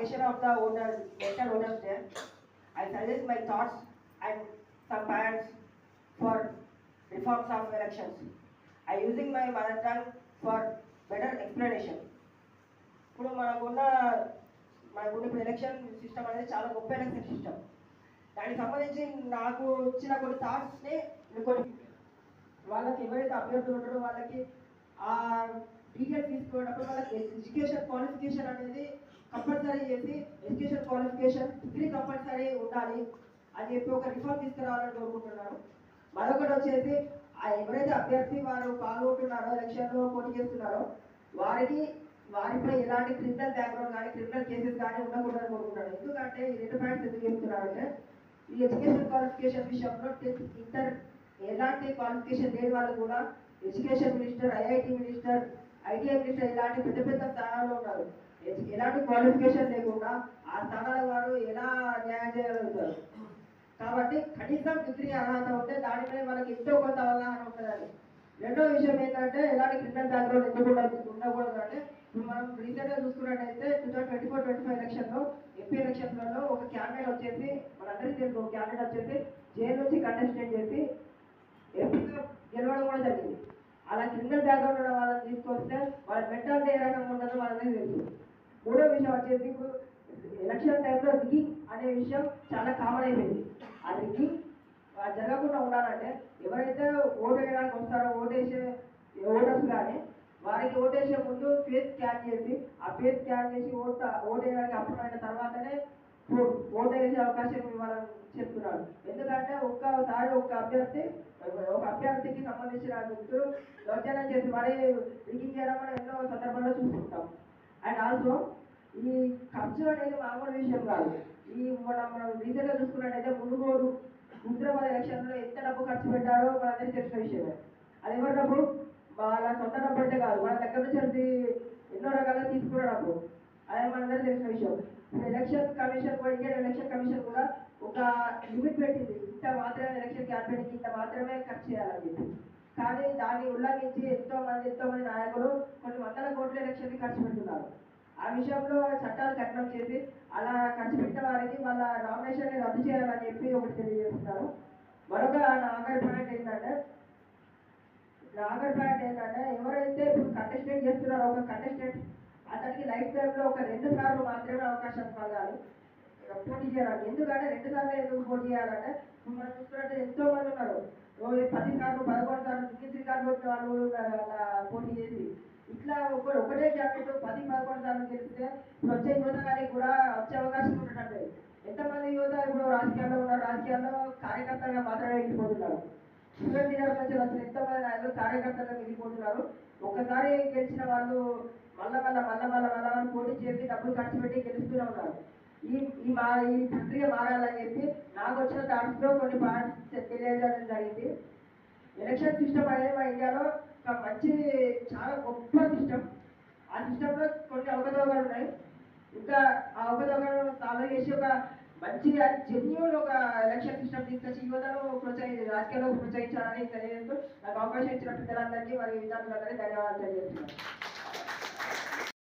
occasion of the owner, National Owners there. I suggest my thoughts and some plans for reforms of elections. I using my mother tongue for better explanation. ఇప్పుడు మనకున్న మనకున్న ఇప్పుడు election system అనేది చాలా గొప్ప election system దానికి సంబంధించి నాకు వచ్చిన కొన్ని థాట్స్ని కొన్ని వాళ్ళకి ఎవరైతే అభ్యర్థులు ఉంటారో వాళ్ళకి ఆ డీటెయిల్ తీసుకునేటప్పుడు వాళ్ళకి ఎడ్యుకేషన్ క్వాలిఫికేషన్ అనేది కంపల్సరీ చేసి ఎడ్యుకేషన్ క్వాలిఫికేషన్ డిగ్రీ కంపల్సరీ ఉండాలి అని చెప్పి ఒక రిఫార్మ్ తీసుకురావాలని కోరుకుంటున్నాను. మరొకటి వచ్చేసి ఎవరైతే అభ్యర్థి వారు పాల్గొంటున్నారో ఎలక్షన్లో పోటీ చేస్తున్నారో వారికి వారిపై ఎలాంటి క్రిమినల్ బ్యాక్గ్రౌండ్ కానీ క్రిమినల్ కేసెస్ కానీ ఉండకూడదని కోరుకుంటున్నాను. ఎందుకంటే ఈ రెండు పాయింట్స్ ఎందుకు చెప్తున్నారంటే ఈ ఎడ్యుకేషన్ క్వాలిఫికేషన్ విషయంలో టెన్త్ ఇంటర్ ఎలాంటి క్వాలిఫికేషన్ లేని వాళ్ళు కూడా education minister IIT minister ITI minister ఇలాంటి పెద్ద పెద్ద స్థానాల్లో ఉన్నారు. ఎలాంటి క్వాలిఫికేషన్ లేకుండా ఆ స్థానాల వారు ఎలా న్యాయం చేయగలుగుతారు? కాబట్టి కనీసం డిగ్రీ అర్హత ఉంటే దానిపై మనకి ఎంతో కొంత అవగాహన ఉంటుందని రెండో విషయం ఏంటంటే ఎలాంటి క్రిమినల్ బ్యాక్గ్రౌండ్ ఎందుకు ఉండకూడదు అంటే ఇప్పుడు మనం రీసెంట్గా చూసుకున్నట్టయితే two thousand twenty four twenty five ఎలక్షన్లో ఎంపీ ఎలక్షన్లలో ఒక క్యాండిడేట్ వచ్చేసి మనందరికీ తెలుసు ఒక క్యాండిడేట్ వచ్చేసి జైలు నుంచి కంటెస్టెంట్ చేసి ఎంపీగా గెలవడం కూడా జరిగింది. అలా క్రిమినల్ బ్యాక్గ్రౌండ్ ఉన్న వాళ్ళని తీసుకొస్తే వాళ్ళ మెంటాలిటీ ఏ రకంగా ఉంటుందో వాళ్ళకి తెలుసు. మూడో విషయం వచ్చేసి ఇప్పుడు ఎలక్షన్ టైంలో రిగింగ్ అనే విషయం చాలా కామన్ అయిపోయింది. ఆ రిగింగ్ జరగకుండా ఉండాలంటే ఎవరైతే ఓటు వేయడానికి వస్తారో ఓటేసే ఓటర్స్ కానీ వారికి ఓటేసే ముందు ఫేస్ స్కాన్ చేసి ఆ ఫేస్ స్కాన్ చేసి ఓటు ఓటు వేయడానికి అప్రూవ్ అయిన తర్వాతనే ఓటు వేసే అవకాశం ఇవ్వాలని చెప్తున్నాడు ఎందుకంటే ఒక్కసారి ఒక అభ్యర్థి ఒక అభ్యర్థికి సంబంధించిన వ్యక్తులు దౌర్జన్యం చేసి మరీ రిగింగ్ చేయడం మనం ఎన్నో సందర్భాల్లో చూసుకుంటాం అండ్ ఆల్సో ఈ ఖర్చు అనేది మామూలు విషయం కాదు. ఈ మనం మనం రీసెంట్గా చూసుకున్నట్టయితే మునుగోడు హైదరాబాద్ ఎలక్షన్లో ఎంత డబ్బు ఖర్చు పెట్టారో మనందరికీ తెలిసిన విషయమే. అది ఎవరి డబ్బు? వాళ్ళ సొంత డబ్బు అంటే కాదు. మన దగ్గర నుంచి అది ఎన్నో రకాలుగా తీసుకున్న డబ్బు. అదే మనందరికీ తెలిసిన విషయం. ఎలక్షన్ కమిషన్ కూడా ఇండియన్ ఎలక్షన్ కమిషన్ కూడా ఒక లిమిట్ పెట్టింది. ఇంత మాత్రమే ఎలక్షన్ క్యాంపెయిన్కి ఇంత మాత్రమే ఖర్చు చేయాలని చెప్పి. కానీ దాన్ని ఉల్లంఘించి ఎంతో మంది ఎంతో మంది నాయకులు కొన్ని వందల ఖర్చు పెడుతున్నారు ఆ విషయంలో చట్టాలు కఠినం చేసి అలా ఖర్చు పెట్టిన వారికి వాళ్ళ నామినేషన్ రద్దు చేయాలని చెప్పి ఒకటి తెలియజేస్తున్నారు. మరొక నా ఆఖరి పాయింట్ ఏంటంటే నా ఆఖరి పాయింట్ ఏంటంటే ఎవరైతే ఇప్పుడు కంటెస్టెంట్ చేస్తున్నారో ఒక కంటెస్టెంట్ అతనికి లైఫ్ టైంలో ఒక రెండు సార్లు మాత్రమే అవకాశం కలగాలి. పోటీ చేయాలి ఎందుకంటే రెండు సార్లు ఎందుకు పోటీ చేయాలంటే మనం చూసుకున్నట్టు ఎంతో మంది ఉన్నారు పది సార్లు పదకొండు సార్లు గిన్నెస్ కార్డు వచ్చిన వాళ్ళు కూడా అలా పోటీ చేసి. ఇట్లా ఒకటి ఒకటే క్యాండిడేట్ పది పదకొండు దాన్ని గెలిస్తే ఇప్పుడు వచ్చే యువత కానీ కూడా వచ్చే అవకాశం ఉండటం ఎంతమంది యువత ఇప్పుడు రాజకీయాల్లో ఉన్నారు? రాజకీయాల్లో కార్యకర్తగా మాత్రమే వెళ్ళిపోతున్నారు స్టూడెంట్ లీడర్ నుంచి వచ్చిన ఎంతమంది నాయకులు కార్యకర్తగా వెళ్ళిపోతున్నారు ఒకసారి గెలిచిన వాళ్ళు మళ్ళా మళ్ళా మళ్ళా మళ్ళా మళ్ళా వాళ్ళు పోటీ చేసి డబ్బులు ఖర్చు పెట్టి గెలుస్తూనే ఉన్నారు. ఈ ఈ మా ఈ ప్రక్రియ మారాలని చెప్పి నాకు వచ్చిన థాట్స్లో కొన్ని పాయింట్స్ తెలియజేయడం జరిగింది. ఎలక్షన్ సిస్టమ్ అనేది మా ఇండియాలో ఒక మంచి చాలా గొప్ప సిస్టమ్. ఆ సిస్టంలో కొన్ని అవకతవకలు ఉన్నాయి. ఇంకా ఆ అవకతవకలను సాల్వ్ చేసి ఒక మంచి జెన్యున్ ఒక ఎలక్షన్ సిస్టమ్ తీసుకొచ్చి యువతను ప్రోత్సహి రాజకీయాల్లో ప్రోత్సహించాలని తెలియజేస్తూ నాకు అవకాశం ఇచ్చిన పెద్దలందరికీ మరియు విద్యార్థులందరికీ ధన్యవాదాలు తెలియజేస్తున్నాను.